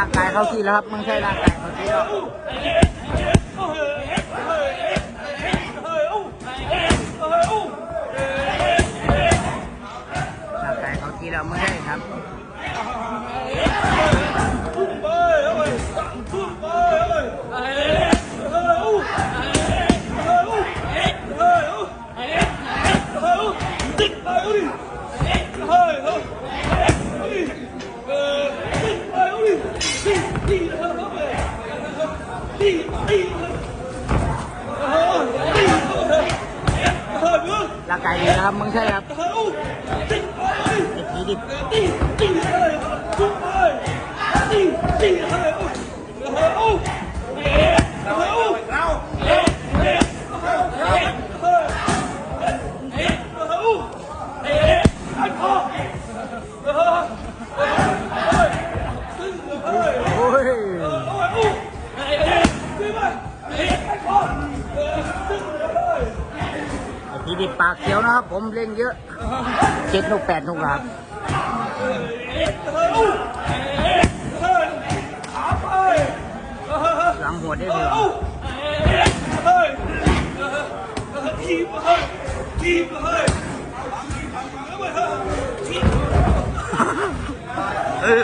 ร่างกายเขาที่แล้วครับมึงใช่ร่างกายเขาที่แล้วร่างกายเขาที่แล้วมึงใช่ครับ ร่างกายดีนะครับมึงใช่ครับไอ้ผีดิบโอ้ย ไอ้ผีดิบปากเขียวนะครับ ผมเล่นเยอะเจ็ดลูกแปดลูกครับหลังหัวได้เลยเออ